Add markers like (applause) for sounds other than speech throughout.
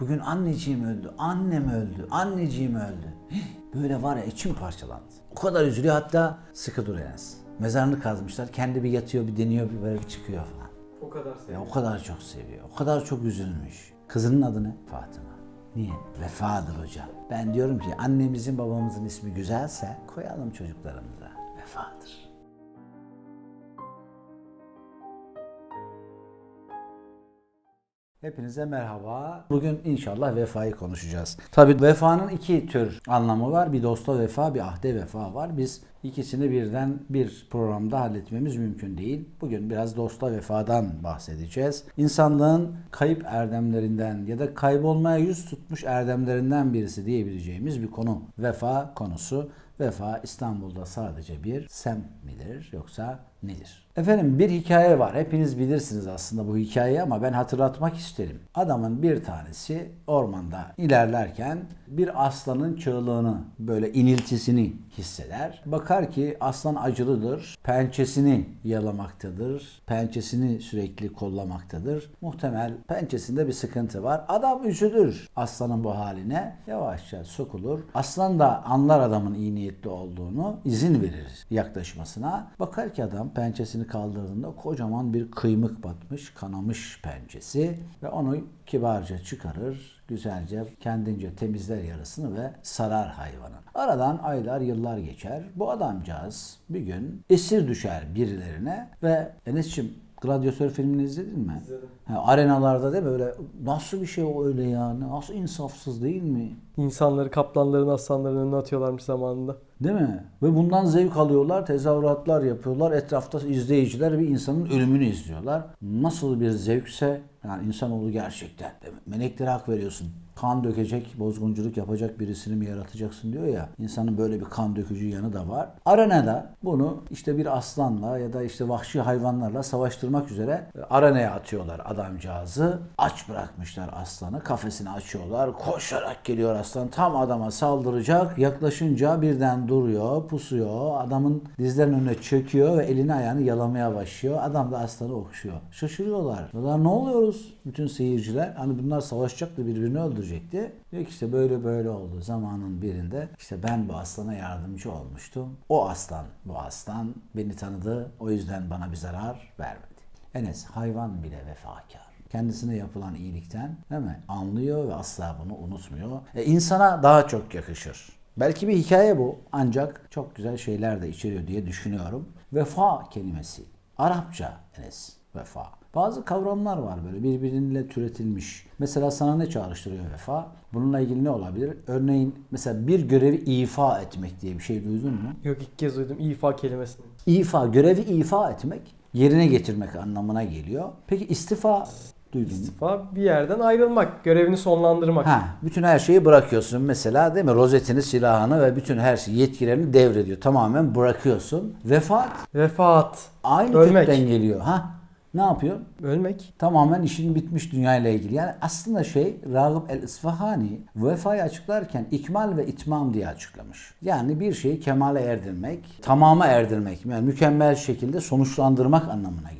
Bugün anneciğim öldü, annem öldü, anneciğim öldü. Hih, Böyle var ya içim parçalandı. O kadar üzülüyor hatta sıkı dur Enes. Mezarını kazmışlar. Kendi bir yatıyor, bir deniyor, bir böyle bir çıkıyor falan. O kadar Ya o kadar çok seviyor. O kadar çok üzülmüş. Kızının adı ne? Fatıma. Niye? Vefadır hocam. Ben diyorum ki annemizin babamızın ismi güzelse koyalım çocuklarımıza. Vefadır. Hepinize merhaba. Bugün inşallah vefayı konuşacağız. Tabi vefanın iki tür anlamı var. Bir dosta vefa, bir ahde vefa var. Biz ikisini birden bir programda halletmemiz mümkün değil. Bugün biraz dosta vefadan bahsedeceğiz. İnsanlığın kayıp erdemlerinden ya da kaybolmaya yüz tutmuş erdemlerinden birisi diyebileceğimiz bir konu. Vefa konusu. Vefa İstanbul'da sadece bir sem midir yoksa nedir? Efendim bir hikaye var. Hepiniz bilirsiniz aslında bu hikayeyi ama ben hatırlatmak isterim. Adamın bir tanesi ormanda ilerlerken bir aslanın çığlığını böyle iniltisini hisseder. Bakar ki aslan acılıdır. Pençesini yalamaktadır. Pençesini sürekli kollamaktadır. Muhtemel pençesinde bir sıkıntı var. Adam üzülür aslanın bu haline. Yavaşça sokulur. Aslan da anlar adamın iyi niyetli olduğunu izin verir yaklaşmasına. Bakar ki adam pençesini kaldırdığında kocaman bir kıymık batmış, kanamış pençesi ve onu kibarca çıkarır, güzelce kendince temizler yarısını ve sarar hayvanın. Aradan aylar yıllar geçer. Bu adamcağız bir gün esir düşer birilerine ve Enes'ciğim Gladyatör filmini izledin mi? İzledim. Ha, arenalarda değil mi? Böyle nasıl bir şey o öyle ya? Nasıl insafsız değil mi? İnsanları kaplanların aslanların önüne atıyorlarmış zamanında. Değil mi? Ve bundan zevk alıyorlar, tezahüratlar yapıyorlar. Etrafta izleyiciler bir insanın ölümünü izliyorlar. Nasıl bir zevkse yani insanoğlu gerçekten. Meleklere hak veriyorsun. Kan dökecek, bozgunculuk yapacak birisini mi yaratacaksın diyor ya. İnsanın böyle bir kan dökücü yanı da var. Arenada bunu işte bir aslanla ya da işte vahşi hayvanlarla savaştırmak üzere arenaya atıyorlar adamcağızı. Aç bırakmışlar aslanı. Kafesini açıyorlar. Koşarak geliyor aslan. Tam adama saldıracak. Yaklaşınca birden duruyor, pusuyor. Adamın dizlerinin önüne çöküyor ve elini ayağını yalamaya başlıyor. Adam da aslanı okşuyor. Şaşırıyorlar. Diyorlar ne oluyoruz? Bütün seyirciler. Hani bunlar savaşacaktı birbirini öldürecekti. Diyor ki işte böyle böyle oldu. Zamanın birinde işte ben bu aslana yardımcı olmuştum. O aslan, bu aslan beni tanıdı. O yüzden bana bir zarar vermedi. Enes hayvan bile vefakar. Kendisine yapılan iyilikten değil mi? Anlıyor ve asla bunu unutmuyor. E, insana daha çok yakışır. Belki bir hikaye bu ancak çok güzel şeyler de içeriyor diye düşünüyorum. Vefa kelimesi. Arapça Enes. Vefa. Bazı kavramlar var böyle birbiriyle türetilmiş. Mesela sana ne çağrıştırıyor vefa? Bununla ilgili ne olabilir? Örneğin mesela bir görevi ifa etmek diye bir şey duydun mu? Yok ilk kez duydum ifa kelimesini. İfa, görevi ifa etmek, yerine getirmek anlamına geliyor. Peki istifa duydun mu? İstifa bir yerden ayrılmak, görevini sonlandırmak. Ha, bütün her şeyi bırakıyorsun mesela değil mi? Rozetini, silahını ve bütün her şeyi, yetkilerini devrediyor. Tamamen bırakıyorsun. Vefat Vefaat. aynı Ölmek. kökten geliyor. Ha, ne yapıyor? Ölmek. Tamamen işin bitmiş dünyayla ilgili. Yani aslında şey Ragıp el-İsfahani vefayı açıklarken ikmal ve itmam diye açıklamış. Yani bir şeyi kemale erdirmek, tamama erdirmek, yani mükemmel şekilde sonuçlandırmak anlamına geliyor.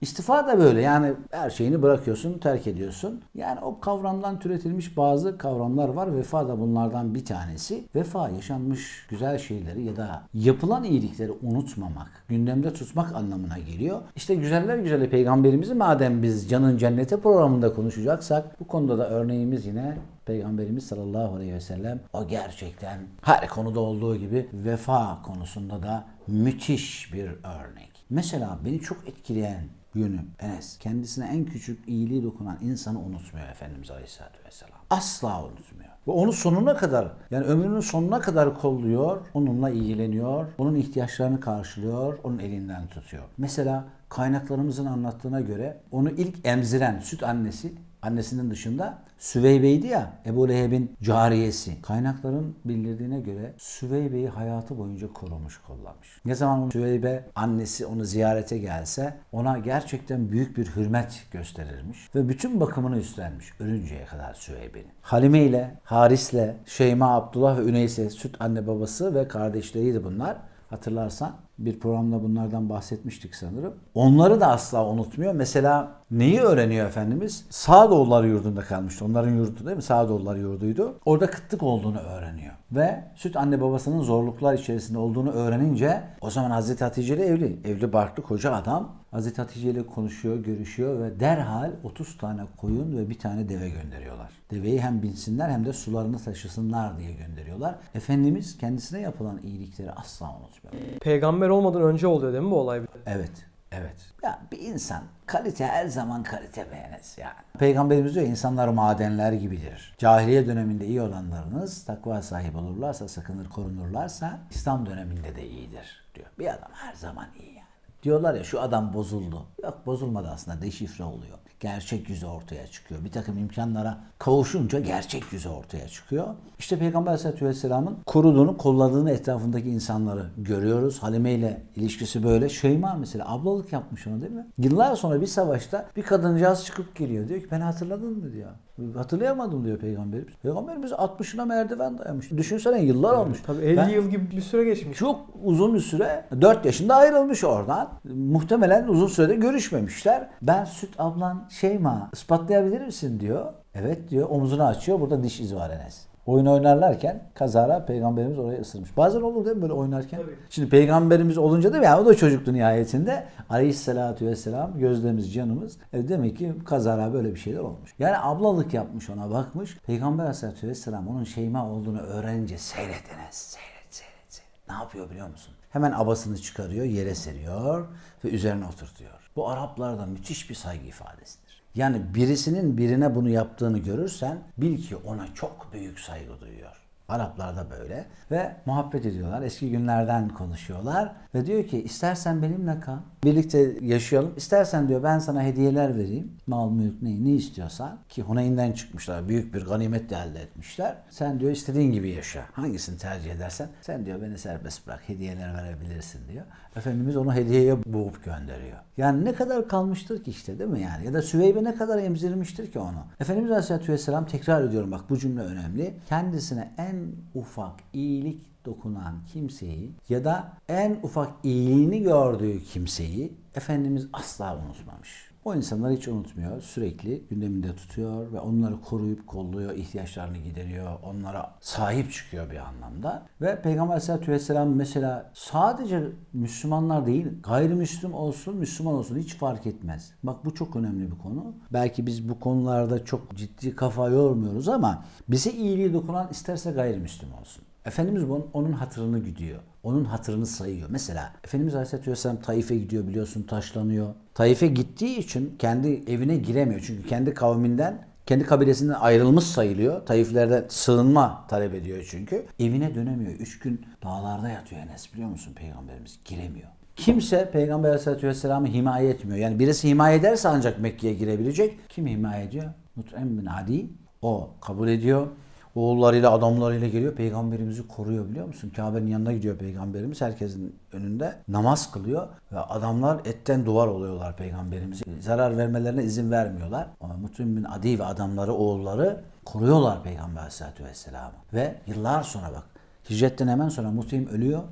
İstifa da böyle yani her şeyini bırakıyorsun, terk ediyorsun. Yani o kavramdan türetilmiş bazı kavramlar var. Vefa da bunlardan bir tanesi. Vefa yaşanmış güzel şeyleri ya da yapılan iyilikleri unutmamak, gündemde tutmak anlamına geliyor. İşte güzeller güzeli peygamberimizi madem biz Canın Cenneti programında konuşacaksak bu konuda da örneğimiz yine Peygamberimiz sallallahu aleyhi ve sellem o gerçekten her konuda olduğu gibi vefa konusunda da müthiş bir örnek. Mesela beni çok etkileyen yönü Enes kendisine en küçük iyiliği dokunan insanı unutmuyor Efendimiz Aleyhisselatü Vesselam. Asla unutmuyor. Ve onu sonuna kadar yani ömrünün sonuna kadar kolluyor, onunla ilgileniyor, onun ihtiyaçlarını karşılıyor, onun elinden tutuyor. Mesela kaynaklarımızın anlattığına göre onu ilk emziren süt annesi Annesinin dışında Süveybe'ydi ya Ebu Leheb'in cariyesi. Kaynakların bildirdiğine göre Süveybe'yi hayatı boyunca korumuş kollamış. Ne zaman Süveybe annesi onu ziyarete gelse ona gerçekten büyük bir hürmet gösterirmiş. Ve bütün bakımını üstlenmiş ölünceye kadar Süveybe'nin. Halime ile, Haris'le, Şeyma, Abdullah ve Üneyse süt anne babası ve kardeşleriydi bunlar. Hatırlarsan bir programda bunlardan bahsetmiştik sanırım. Onları da asla unutmuyor. Mesela Neyi öğreniyor Efendimiz? Sağdoğulları yurdunda kalmıştı. Onların yurdu değil mi? Sağdoğulları yurduydu. Orada kıtlık olduğunu öğreniyor. Ve süt anne babasının zorluklar içerisinde olduğunu öğrenince o zaman Hazreti Hatice ile evli. Evli barklı koca adam. Hazreti Hatice ile konuşuyor, görüşüyor ve derhal 30 tane koyun ve bir tane deve gönderiyorlar. Deveyi hem binsinler hem de sularını taşısınlar diye gönderiyorlar. Efendimiz kendisine yapılan iyilikleri asla unutmuyor. Peygamber olmadan önce oluyor değil mi bu olay? Evet. Evet. Ya bir insan kalite her zaman kalite beğenir yani. Peygamberimiz diyor insanlar madenler gibidir. Cahiliye döneminde iyi olanlarınız takva sahibi olurlarsa, sakınır korunurlarsa İslam döneminde de iyidir diyor. Bir adam her zaman iyi. Diyorlar ya şu adam bozuldu. Yok bozulmadı aslında deşifre oluyor. Gerçek yüzü ortaya çıkıyor. Bir takım imkanlara kavuşunca gerçek yüzü ortaya çıkıyor. İşte Peygamber Aleyhisselatü Vesselam'ın koruduğunu, kolladığını etrafındaki insanları görüyoruz. Halime ile ilişkisi böyle. Şeyma mesela ablalık yapmış ona değil mi? Yıllar sonra bir savaşta bir kadıncağız çıkıp geliyor. Diyor ki ben hatırladın mı diyor. Hatırlayamadım diyor Peygamberimiz. Peygamberimiz 60'ına merdiven dayamış. Düşünsene yıllar olmuş. Tabii 50 Ben- yıl gibi bir süre geçmiş. çok uzun bir süre 4 yaşında ayrılmış oradan. Muhtemelen uzun sürede görüşmemişler. Ben süt ablan Şeyma ispatlayabilir misin diyor. Evet diyor omzunu açıyor burada diş izi var Enes. Oyun oynarlarken kazara peygamberimiz oraya ısırmış. Bazen olur değil mi böyle oynarken? Tabii. Şimdi peygamberimiz olunca değil mi? Yani o da çocuktu nihayetinde. Aleyhissalatü vesselam gözlerimiz canımız. E demek ki kazara böyle bir şeyler olmuş. Yani ablalık yapmış ona bakmış. Peygamber aleyhissalatü vesselam onun Şeyma olduğunu öğrenince seyret Enes. Seyret seyret seyret. Ne yapıyor biliyor musun? Hemen abasını çıkarıyor, yere seriyor ve üzerine oturtuyor. Bu Araplarda müthiş bir saygı ifadesidir. Yani birisinin birine bunu yaptığını görürsen bil ki ona çok büyük saygı duyuyor. Araplarda böyle ve muhabbet ediyorlar. Eski günlerden konuşuyorlar ve diyor ki istersen benimle kal. Birlikte yaşayalım. İstersen diyor ben sana hediyeler vereyim. Mal, mülk ne, ne istiyorsan. Ki Huneyn'den çıkmışlar. Büyük bir ganimet de elde etmişler. Sen diyor istediğin gibi yaşa. Hangisini tercih edersen sen diyor beni serbest bırak. Hediyeler verebilirsin diyor. Efendimiz onu hediyeye boğup gönderiyor. Yani ne kadar kalmıştır ki işte değil mi yani? Ya da Süveybe ne kadar emzirmiştir ki onu? Efendimiz Aleyhisselatü Vesselam tekrar ediyorum bak bu cümle önemli. Kendisine en ufak iyilik dokunan kimseyi ya da en ufak iyiliğini gördüğü kimseyi Efendimiz asla unutmamış. O insanları hiç unutmuyor. Sürekli gündeminde tutuyor ve onları koruyup kolluyor, ihtiyaçlarını gideriyor, onlara sahip çıkıyor bir anlamda. Ve Peygamber Aleyhisselatü Vesselam mesela sadece Müslümanlar değil, gayrimüslim olsun, Müslüman olsun hiç fark etmez. Bak bu çok önemli bir konu. Belki biz bu konularda çok ciddi kafa yormuyoruz ama bize iyiliği dokunan isterse gayrimüslim olsun. Efendimiz bunun, onun hatırını gidiyor. Onun hatırını sayıyor. Mesela Efendimiz Aleyhisselatü Vesselam Taif'e gidiyor biliyorsun taşlanıyor. Taif'e gittiği için kendi evine giremiyor. Çünkü kendi kavminden kendi kabilesinden ayrılmış sayılıyor. Taiflerden sığınma talep ediyor çünkü. Evine dönemiyor. Üç gün dağlarda yatıyor Enes biliyor musun Peygamberimiz? Giremiyor. Kimse Peygamber Aleyhisselatü Vesselam'ı himaye etmiyor. Yani birisi himaye ederse ancak Mekke'ye girebilecek. Kim himaye ediyor? Mut'em bin Adi. O kabul ediyor. Oğullarıyla adamlarıyla geliyor. Peygamberimizi koruyor biliyor musun? Kabe'nin yanına gidiyor peygamberimiz. Herkesin önünde namaz kılıyor. Ve adamlar etten duvar oluyorlar peygamberimize. Zarar vermelerine izin vermiyorlar. Ama Mut'em bin Adi ve adamları, oğulları koruyorlar peygamber aleyhissalatü vesselam'ı. Ve yıllar sonra bak hicretten hemen sonra Mut'im ölüyor.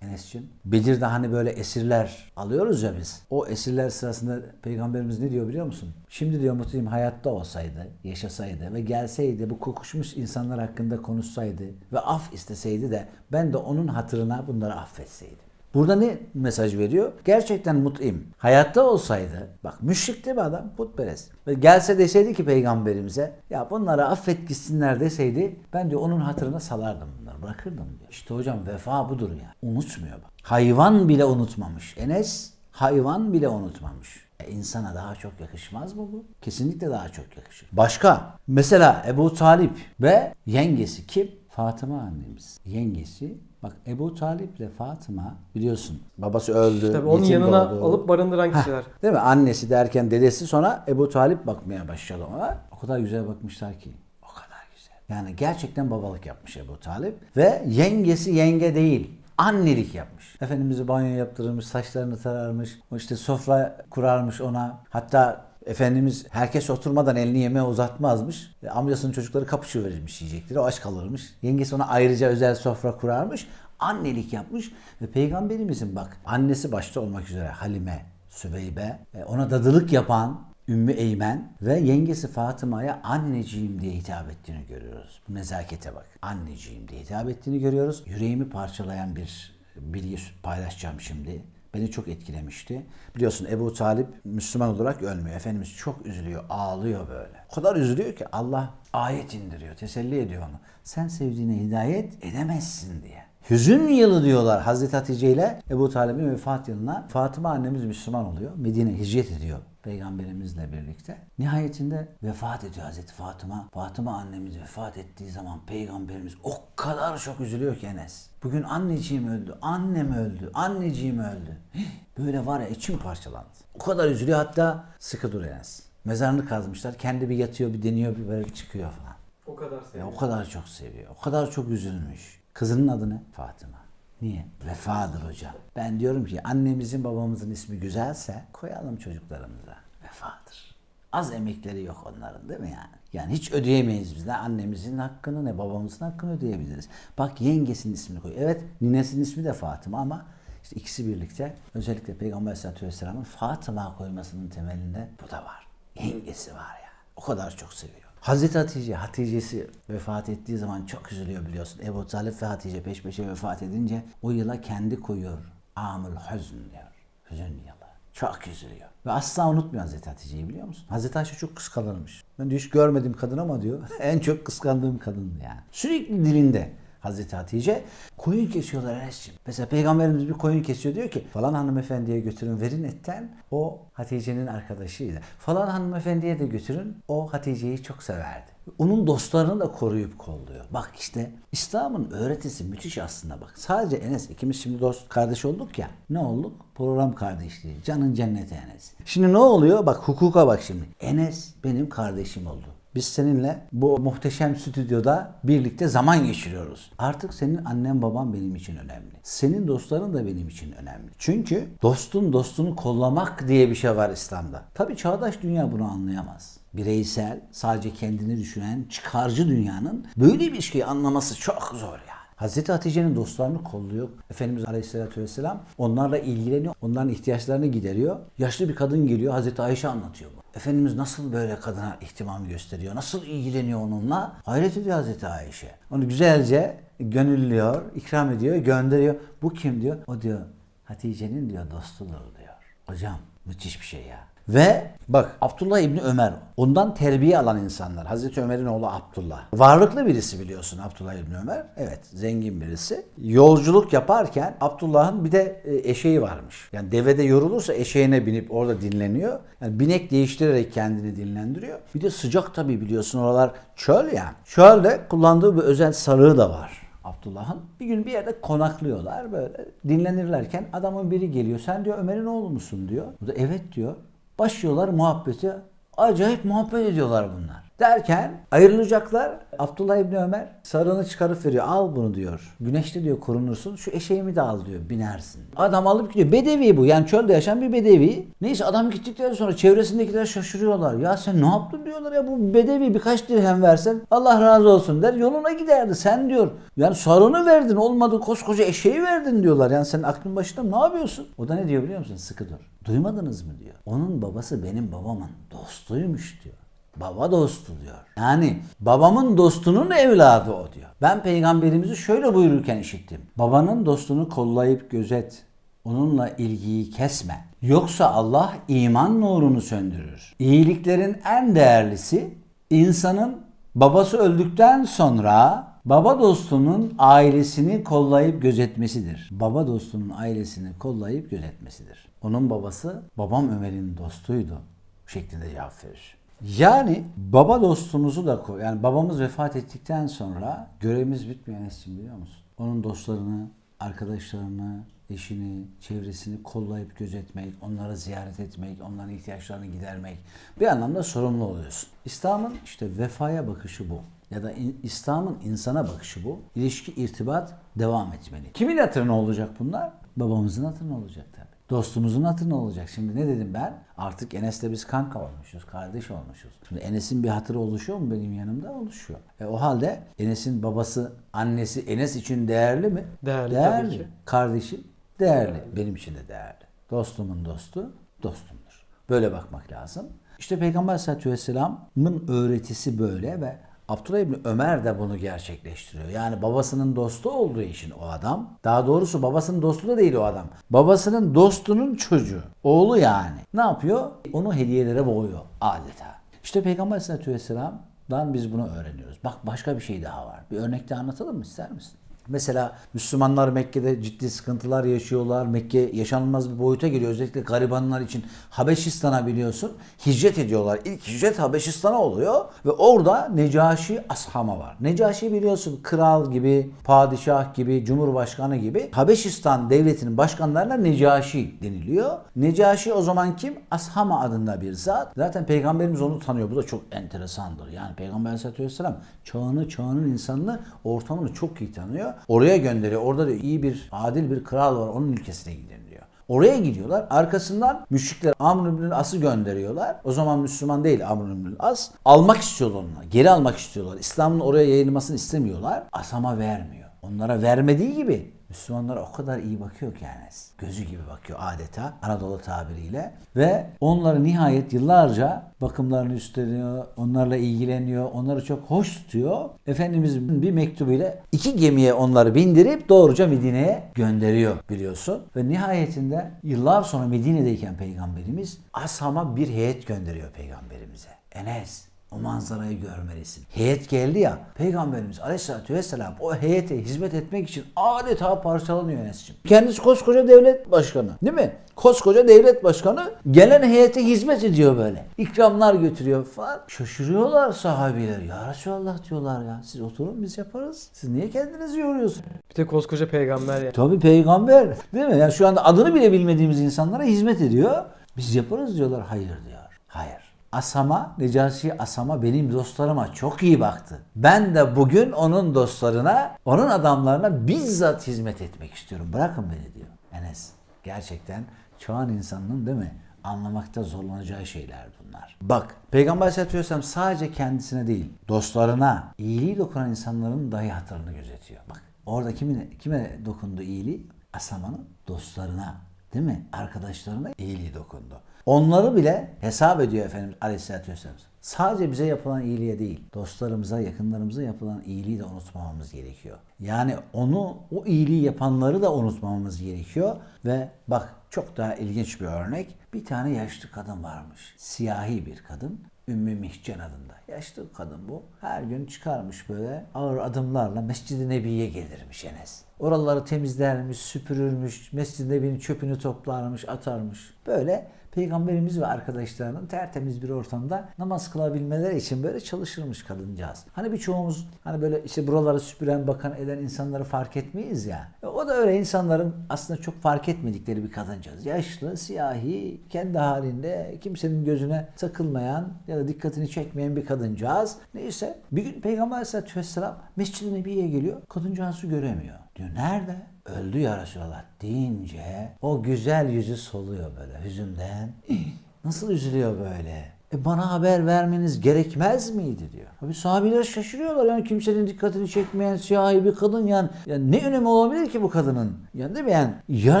Enes'ciğim. Bedir'de hani böyle esirler alıyoruz ya biz. O esirler sırasında Peygamberimiz ne diyor biliyor musun? Şimdi diyor mutluyum hayatta olsaydı, yaşasaydı ve gelseydi bu kokuşmuş insanlar hakkında konuşsaydı ve af isteseydi de ben de onun hatırına bunları affetseydim. Burada ne mesaj veriyor? Gerçekten mut'im. Hayatta olsaydı, bak müşrik değil mi adam? Putperest. Ve gelse deseydi ki peygamberimize, ya bunları affet gitsinler deseydi, ben diyor onun hatırına salardım bunları, bırakırdım diyor. İşte hocam vefa budur ya. Unutmuyor bak. Hayvan bile unutmamış. Enes hayvan bile unutmamış. E insana daha çok yakışmaz mı bu? Kesinlikle daha çok yakışır. Başka, mesela Ebu Talip ve yengesi kim? Fatıma annemiz. Yengesi Bak Ebu Talip ile Fatıma biliyorsun babası öldü. Tabii onun yetim yanına doğdu. alıp barındıran kişiler. Değil mi? Annesi derken dedesi sonra Ebu Talip bakmaya başladı ona. O kadar güzel bakmışlar ki. O kadar güzel. Yani gerçekten babalık yapmış Ebu Talip. Ve yengesi yenge değil. Annelik yapmış. Efendimiz'i banyo yaptırırmış, saçlarını tararmış. İşte sofra kurarmış ona. Hatta Efendimiz herkes oturmadan elini yemeğe uzatmazmış. E, amcasının çocukları kapışı verirmiş yiyecekleri. O aç kalırmış. Yengesi ona ayrıca özel sofra kurarmış. Annelik yapmış ve peygamberimizin bak annesi başta olmak üzere Halime, Süveybe, e, ona dadılık yapan Ümmü Eymen ve yengesi Fatıma'ya anneciğim diye hitap ettiğini görüyoruz. Bu nezakete bak. Anneciğim diye hitap ettiğini görüyoruz. Yüreğimi parçalayan bir bilgi paylaşacağım şimdi. Beni çok etkilemişti. Biliyorsun Ebu Talip Müslüman olarak ölmüyor. Efendimiz çok üzülüyor, ağlıyor böyle. O kadar üzülüyor ki Allah ayet indiriyor, teselli ediyor onu. Sen sevdiğine hidayet edemezsin diye. Hüzün yılı diyorlar Hazreti Hatice ile Ebu Talib'in vefat yılına. Fatıma annemiz Müslüman oluyor. Medine hicret ediyor peygamberimizle birlikte. Nihayetinde vefat ediyor Hazreti Fatıma. Fatıma annemiz vefat ettiği zaman peygamberimiz o kadar çok üzülüyor ki Enes. Bugün anneciğim öldü, annem öldü, anneciğim öldü. Hih, Böyle var ya içim parçalandı. O kadar üzülüyor hatta sıkı dur Enes. Mezarını kazmışlar. Kendi bir yatıyor, bir deniyor, bir böyle çıkıyor falan. O kadar Ya o kadar çok seviyor. O kadar çok üzülmüş. Kızının adı ne? Fatıma. Niye? Vefadır hocam. Ben diyorum ki annemizin babamızın ismi güzelse koyalım çocuklarımıza. Vefadır. Az emekleri yok onların değil mi yani? Yani hiç ödeyemeyiz biz ne annemizin hakkını ne babamızın hakkını ödeyebiliriz. Bak yengesinin ismini koy. Evet ninesinin ismi de Fatıma ama işte ikisi birlikte özellikle Peygamber Aleyhisselatü Vesselam'ın Fatıma koymasının temelinde bu da var. Yengesi var ya. O kadar çok seviyor. Hazreti Hatice, Hatice'si vefat ettiği zaman çok üzülüyor biliyorsun. Ebu Talip ve Hatice peş peşe vefat edince o yıla kendi koyuyor. Amul hüzn diyor. Hüzün yılı. Çok üzülüyor. Ve asla unutmuyor Hazreti Hatice'yi biliyor musun? Hazreti Ayşe çok kıskanırmış. Ben diyor hiç görmedim kadın ama diyor (laughs) en çok kıskandığım kadındı yani. Sürekli dilinde. Hazreti Hatice koyun kesiyorlar Enes'ciğim. Mesela peygamberimiz bir koyun kesiyor diyor ki falan hanımefendiye götürün verin etten o Hatice'nin arkadaşıydı. Falan hanımefendiye de götürün o Hatice'yi çok severdi. Onun dostlarını da koruyup kolluyor. Bak işte İslam'ın öğretisi müthiş aslında bak. Sadece Enes ikimiz şimdi dost kardeş olduk ya. Ne olduk? Program kardeşliği. Canın cenneti Enes. Şimdi ne oluyor? Bak hukuka bak şimdi. Enes benim kardeşim oldu. Biz seninle bu muhteşem stüdyoda birlikte zaman geçiriyoruz. Artık senin annen baban benim için önemli. Senin dostların da benim için önemli. Çünkü dostun dostunu kollamak diye bir şey var İslam'da. Tabii çağdaş dünya bunu anlayamaz. Bireysel, sadece kendini düşünen, çıkarcı dünyanın böyle bir şeyi anlaması çok zor yani. Hazreti Hatice'nin dostlarını kolluyor. Efendimiz Aleyhisselatü Vesselam onlarla ilgileniyor. Onların ihtiyaçlarını gideriyor. Yaşlı bir kadın geliyor. Hazreti Ayşe anlatıyor bunu. Efendimiz nasıl böyle kadına ihtimam gösteriyor? Nasıl ilgileniyor onunla? Hayret ediyor Hazreti Ayşe. Onu güzelce gönüllüyor, ikram ediyor, gönderiyor. Bu kim diyor? O diyor Hatice'nin diyor dostudur diyor. Hocam müthiş bir şey ya. Ve bak Abdullah İbni Ömer ondan terbiye alan insanlar. Hazreti Ömer'in oğlu Abdullah. Varlıklı birisi biliyorsun Abdullah İbni Ömer. Evet zengin birisi. Yolculuk yaparken Abdullah'ın bir de e, eşeği varmış. Yani devede yorulursa eşeğine binip orada dinleniyor. Yani binek değiştirerek kendini dinlendiriyor. Bir de sıcak tabii biliyorsun oralar çöl ya. Çölde kullandığı bir özel sarığı da var. Abdullah'ın. Bir gün bir yerde konaklıyorlar böyle dinlenirlerken adamın biri geliyor. Sen diyor Ömer'in oğlu musun diyor. Bu da evet diyor. Başlıyorlar muhabbete. Acayip muhabbet ediyorlar bunlar. Derken ayrılacaklar. Abdullah İbni Ömer sarığını çıkarıp veriyor. Al bunu diyor. Güneşte diyor korunursun. Şu eşeğimi de al diyor. Binersin. Adam alıp gidiyor. Bedevi bu. Yani çölde yaşayan bir bedevi. Neyse adam gittikten sonra çevresindekiler şaşırıyorlar. Ya sen ne yaptın diyorlar ya bu bedevi birkaç dirhem versen Allah razı olsun der. Yoluna giderdi. Sen diyor. Yani sarığını verdin olmadı koskoca eşeği verdin diyorlar. Yani senin aklın başında ne yapıyorsun? O da ne diyor biliyor musun? Sıkı dur. Duymadınız mı diyor. Onun babası benim babamın dostuymuş diyor. Baba dostu diyor. Yani babamın dostunun evladı o diyor. Ben peygamberimizi şöyle buyururken işittim. Babanın dostunu kollayıp gözet. Onunla ilgiyi kesme. Yoksa Allah iman nurunu söndürür. İyiliklerin en değerlisi insanın babası öldükten sonra baba dostunun ailesini kollayıp gözetmesidir. Baba dostunun ailesini kollayıp gözetmesidir. Onun babası babam Ömer'in dostuydu şeklinde cevap verir. Yani baba dostunuzu da koy. Yani babamız vefat ettikten sonra görevimiz bitmiyor Enes'cim biliyor musun? Onun dostlarını, arkadaşlarını, eşini, çevresini kollayıp gözetmek, onları ziyaret etmek, onların ihtiyaçlarını gidermek. Bir anlamda sorumlu oluyorsun. İslam'ın işte vefaya bakışı bu. Ya da in- İslam'ın insana bakışı bu. İlişki, irtibat devam etmeli. Kimin hatırına olacak bunlar? Babamızın hatırına olacak tabii. Dostumuzun hatırına olacak. Şimdi ne dedim ben? Artık Enes'le biz kanka olmuşuz, kardeş olmuşuz. Şimdi Enes'in bir hatırı oluşuyor mu benim yanımda? Oluşuyor. E o halde Enes'in babası, annesi Enes için değerli mi? Değerli tabii ki. Kardeşim değerli. Benim için de değerli. Dostumun dostu dostumdur. Böyle bakmak lazım. İşte Peygamber Aleyhisselatü Vesselam'ın öğretisi böyle ve Abdullah İbni Ömer de bunu gerçekleştiriyor. Yani babasının dostu olduğu için o adam. Daha doğrusu babasının dostu da değil o adam. Babasının dostunun çocuğu. Oğlu yani. Ne yapıyor? Onu hediyelere boğuyor adeta. İşte Peygamber Aleyhisselatü Vesselam'dan biz bunu öğreniyoruz. Bak başka bir şey daha var. Bir örnek de anlatalım mı ister misin? Mesela Müslümanlar Mekke'de ciddi sıkıntılar yaşıyorlar. Mekke yaşanılmaz bir boyuta geliyor. Özellikle garibanlar için Habeşistan'a biliyorsun hicret ediyorlar. İlk hicret Habeşistan'a oluyor ve orada Necaşi Ashama var. Necaşi biliyorsun kral gibi, padişah gibi, cumhurbaşkanı gibi Habeşistan devletinin başkanlarına Necaşi deniliyor. Necaşi o zaman kim? Ashama adında bir zat. Zaten peygamberimiz onu tanıyor. Bu da çok enteresandır. Yani Peygamber Aleyhisselatü Vesselam çağını, çağının insanını, ortamını çok iyi tanıyor. Oraya gönderiyor. Orada da iyi bir, adil bir kral var. Onun ülkesine gidin diyor. Oraya gidiyorlar. Arkasından müşrikler Amr ibn As'ı gönderiyorlar. O zaman Müslüman değil Amr ibn As. Almak istiyorlar onu. Geri almak istiyorlar. İslam'ın oraya yayılmasını istemiyorlar. Asama vermiyor. Onlara vermediği gibi Müslümanlara o kadar iyi bakıyor ki Enes. Gözü gibi bakıyor adeta Anadolu tabiriyle. Ve onları nihayet yıllarca bakımlarını üstleniyor, onlarla ilgileniyor, onları çok hoş tutuyor. Efendimizin bir mektubuyla iki gemiye onları bindirip doğruca Medine'ye gönderiyor biliyorsun. Ve nihayetinde yıllar sonra Medine'deyken Peygamberimiz Asam'a bir heyet gönderiyor Peygamberimize. Enes o manzarayı görmelisin. Heyet geldi ya, Peygamberimiz Aleyhisselatü Vesselam o heyete hizmet etmek için adeta parçalanıyor Enes'ciğim. Kendisi koskoca devlet başkanı değil mi? Koskoca devlet başkanı gelen heyete hizmet ediyor böyle. İkramlar götürüyor falan. Şaşırıyorlar sahabiler. Ya Resulallah diyorlar ya. Siz oturun biz yaparız. Siz niye kendinizi yoruyorsunuz? Bir de koskoca peygamber ya. Tabii peygamber değil mi? Yani şu anda adını bile bilmediğimiz insanlara hizmet ediyor. Biz yaparız diyorlar. Hayır diyor. Hayır. Asama, Necasi Asama benim dostlarıma çok iyi baktı. Ben de bugün onun dostlarına, onun adamlarına bizzat hizmet etmek istiyorum. Bırakın beni diyor. Enes gerçekten çağın insanının değil mi? Anlamakta zorlanacağı şeyler bunlar. Bak Peygamber Aleyhisselatü Vesselam sadece kendisine değil dostlarına iyiliği dokunan insanların dahi hatırını gözetiyor. Bak orada kimin, kime dokundu iyiliği? Asama'nın dostlarına değil mi? Arkadaşlarına iyiliği dokundu. Onları bile hesap ediyor Efendimiz Aleyhisselatü Vesselam. Sadece bize yapılan iyiliğe değil, dostlarımıza, yakınlarımıza yapılan iyiliği de unutmamamız gerekiyor. Yani onu, o iyiliği yapanları da unutmamamız gerekiyor. Ve bak çok daha ilginç bir örnek. Bir tane yaşlı kadın varmış. Siyahi bir kadın. Ümmü Mihcen adında. Yaşlı kadın bu. Her gün çıkarmış böyle ağır adımlarla Mescid-i Nebi'ye gelirmiş Enes. Oraları temizlermiş, süpürürmüş, Mescid-i Nebi'nin çöpünü toplarmış, atarmış. Böyle Peygamberimiz ve arkadaşlarının tertemiz bir ortamda namaz kılabilmeleri için böyle çalışırmış kadıncağız. Hani birçoğumuz hani böyle işte buraları süpüren, bakan eden insanları fark etmeyiz ya. E o da öyle insanların aslında çok fark etmedikleri bir kadıncağız. Yaşlı, siyahi, kendi halinde kimsenin gözüne takılmayan ya da dikkatini çekmeyen bir kadıncağız. Neyse bir gün Peygamber Aleyhisselatü Vesselam Mescid-i Nebi'ye geliyor. Kadıncağızı göremiyor. Diyor nerede? Öldü ya Resulallah deyince o güzel yüzü soluyor böyle hüzünden. (clears throat) Nasıl üzülüyor böyle? E bana haber vermeniz gerekmez miydi diyor. Tabi sahabeler şaşırıyorlar yani kimsenin dikkatini çekmeyen siyahi bir kadın yani, yani ne önemi olabilir ki bu kadının? Yani değil mi yani ya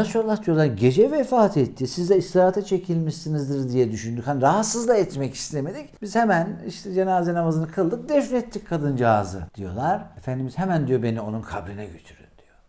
Resulallah diyorlar gece vefat etti siz de istirahate çekilmişsinizdir diye düşündük. Hani rahatsız da etmek istemedik. Biz hemen işte cenaze namazını kıldık defnettik kadıncağızı diyorlar. Efendimiz hemen diyor beni onun kabrine götürün.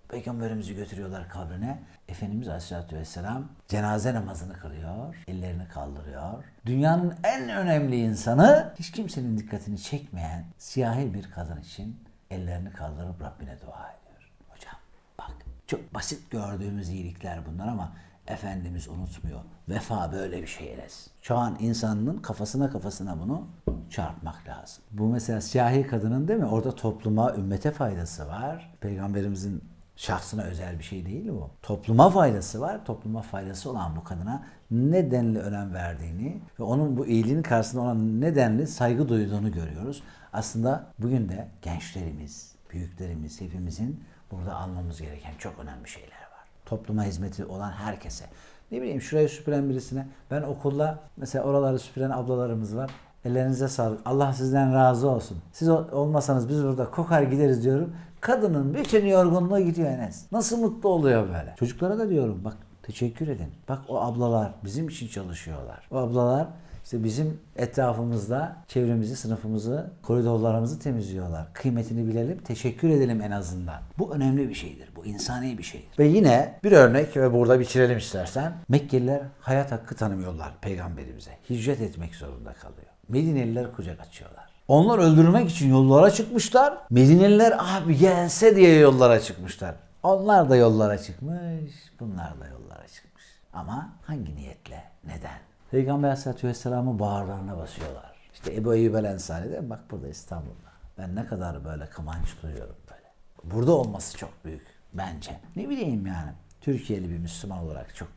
Peygamberimizi götürüyorlar kabrine. Efendimiz Aleyhisselatü Vesselam cenaze namazını kılıyor, ellerini kaldırıyor. Dünyanın en önemli insanı hiç kimsenin dikkatini çekmeyen siyahi bir kadın için ellerini kaldırıp Rabbine dua ediyor. Hocam bak çok basit gördüğümüz iyilikler bunlar ama Efendimiz unutmuyor. Vefa böyle bir şey Enes. Çağın insanının kafasına kafasına bunu çarpmak lazım. Bu mesela siyahi kadının değil mi? Orada topluma, ümmete faydası var. Peygamberimizin şahsına özel bir şey değil bu. Topluma faydası var. Topluma faydası olan bu kadına nedenli önem verdiğini ve onun bu iyiliğinin karşısında ona nedenli saygı duyduğunu görüyoruz. Aslında bugün de gençlerimiz, büyüklerimiz, hepimizin burada almamız gereken çok önemli şeyler var. Topluma hizmeti olan herkese. Ne bileyim şurayı süpüren birisine. Ben okulda mesela oraları süpüren ablalarımız var. Ellerinize sağlık. Allah sizden razı olsun. Siz ol- olmasanız biz burada kokar gideriz diyorum. Kadının bütün yorgunluğu gidiyor Enes. Nasıl mutlu oluyor böyle. Çocuklara da diyorum bak teşekkür edin. Bak o ablalar bizim için çalışıyorlar. O ablalar İşte bizim etrafımızda çevremizi, sınıfımızı, koridorlarımızı temizliyorlar. Kıymetini bilelim, teşekkür edelim en azından. Bu önemli bir şeydir. Bu insani bir şeydir. Ve yine bir örnek ve burada bitirelim istersen. Mekkeliler hayat hakkı tanımıyorlar peygamberimize. Hicret etmek zorunda kalıyor. Medineliler kucak açıyorlar. Onlar öldürmek için yollara çıkmışlar. Medineliler abi gelse diye yollara çıkmışlar. Onlar da yollara çıkmış, bunlar da yollara çıkmış. Ama hangi niyetle? Neden? Peygamber Aleyhisselatü Vesselam'ı bağırlarına basıyorlar. İşte Ebu Eyyub el Ensari de bak burada İstanbul'da. Ben ne kadar böyle kıvanç duyuyorum böyle. Burada olması çok büyük bence. Ne bileyim yani. Türkiye'li bir Müslüman olarak çok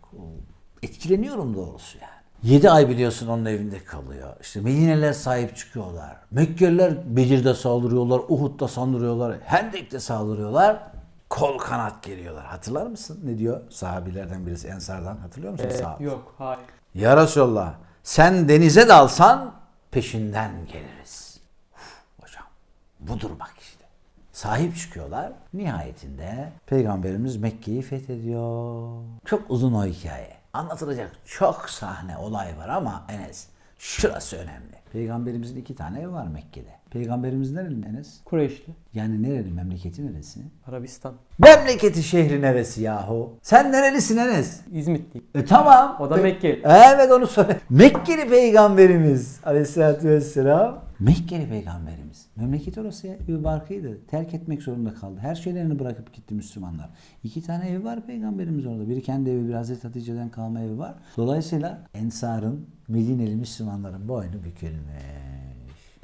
etkileniyorum doğrusu yani. 7 ay biliyorsun onun evinde kalıyor. İşte Medine'liler sahip çıkıyorlar. Mekkeliler Bedir'de saldırıyorlar, Uhud'da saldırıyorlar, Hendek'te saldırıyorlar. Kol kanat geliyorlar. Hatırlar mısın? Ne diyor? Sahabilerden birisi Ensar'dan. Hatırlıyor musun? Ee, yok, hayır. Ya Resulallah sen denize dalsan peşinden geliriz. Uf, hocam budur bak işte. Sahip çıkıyorlar. Nihayetinde Peygamberimiz Mekke'yi fethediyor. Çok uzun o hikaye. Anlatılacak çok sahne olay var ama Enes şurası önemli. Peygamberimizin iki tane evi var Mekke'de. Peygamberimiz nereli Enes? Kureyşli. Yani nereli? Memleketi neresi? Arabistan. Memleketi şehri neresi yahu? Sen nerelisin Enes? İzmitliyim. E tamam. O da Mekkeli. Evet onu söyle. Mekkeli peygamberimiz aleyhissalatü vesselam. Mekkeli peygamberimiz. Memleket orası. Bir barkıydı. Terk etmek zorunda kaldı. Her şeylerini bırakıp gitti Müslümanlar. İki tane evi var peygamberimiz orada. Biri kendi evi, bir Hazreti Hatice'den kalma evi var. Dolayısıyla Ensar'ın, Medineli Müslümanların boynu bükülmüş.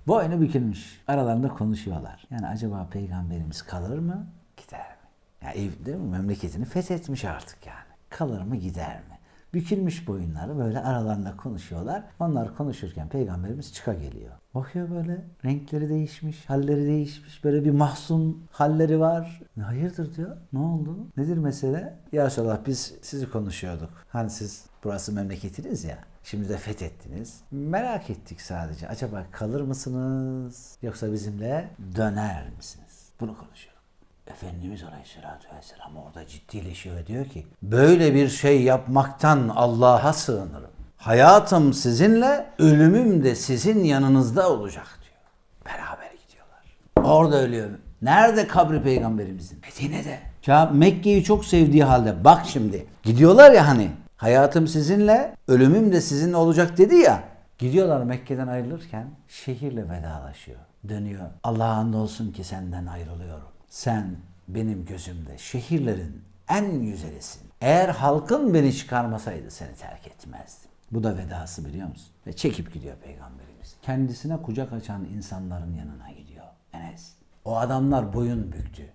Boynu bükülmüş. Aralarında konuşuyorlar. Yani acaba peygamberimiz kalır mı? Gider mi? Ya ev değil mi? Memleketini fethetmiş artık yani. Kalır mı gider mi? Bükülmüş boyunları böyle aralarında konuşuyorlar. Onlar konuşurken peygamberimiz çıka geliyor. Bakıyor böyle renkleri değişmiş, halleri değişmiş. Böyle bir mahzun halleri var. Hayırdır diyor. Ne oldu? Nedir mesele? Ya Resulallah biz sizi konuşuyorduk. Hani siz burası memleketiniz ya. Şimdi de fethettiniz. Merak ettik sadece. Acaba kalır mısınız? Yoksa bizimle döner misiniz? Bunu konuşuyoruz. Efendimiz Aleyhisselatü Vesselam orada ciddileşiyor diyor ki böyle bir şey yapmaktan Allah'a sığınırım. Hayatım sizinle, ölümüm de sizin yanınızda olacak diyor. Beraber gidiyorlar. Orada ölüyor. Nerede kabri peygamberimizin? Medine'de. Ya Mekke'yi çok sevdiği halde bak şimdi. Gidiyorlar ya hani hayatım sizinle, ölümüm de sizinle olacak dedi ya. Gidiyorlar Mekke'den ayrılırken şehirle vedalaşıyor. Dönüyor. Allah'a andolsun ki senden ayrılıyorum. Sen benim gözümde şehirlerin en güzelisin. Eğer halkın beni çıkarmasaydı seni terk etmezdim. Bu da vedası biliyor musun? Ve çekip gidiyor peygamberimiz. Kendisine kucak açan insanların yanına gidiyor. Enes. O adamlar boyun büktü.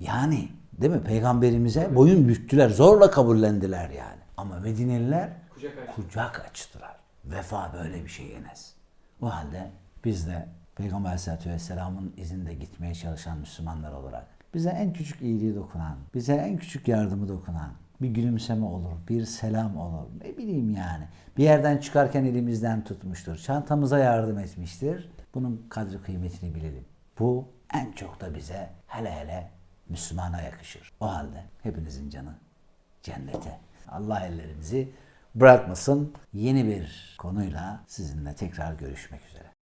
Yani değil mi? Peygamberimize boyun büktüler. Zorla kabullendiler yani. Ama Medineliler Kucak kucak açtılar. Vefa böyle bir şey Enes. O halde biz de Peygamber Aleyhisselatü Vesselam'ın izinde gitmeye çalışan Müslümanlar olarak bize en küçük iyiliği dokunan, bize en küçük yardımı dokunan bir gülümseme olur, bir selam olur. Ne bileyim yani. Bir yerden çıkarken elimizden tutmuştur. Çantamıza yardım etmiştir. Bunun kadri kıymetini bilelim. Bu en çok da bize hele hele Müslümana yakışır. O halde hepinizin canı cennete. Allah ellerinizi bırakmasın. Yeni bir konuyla sizinle tekrar görüşmek üzere.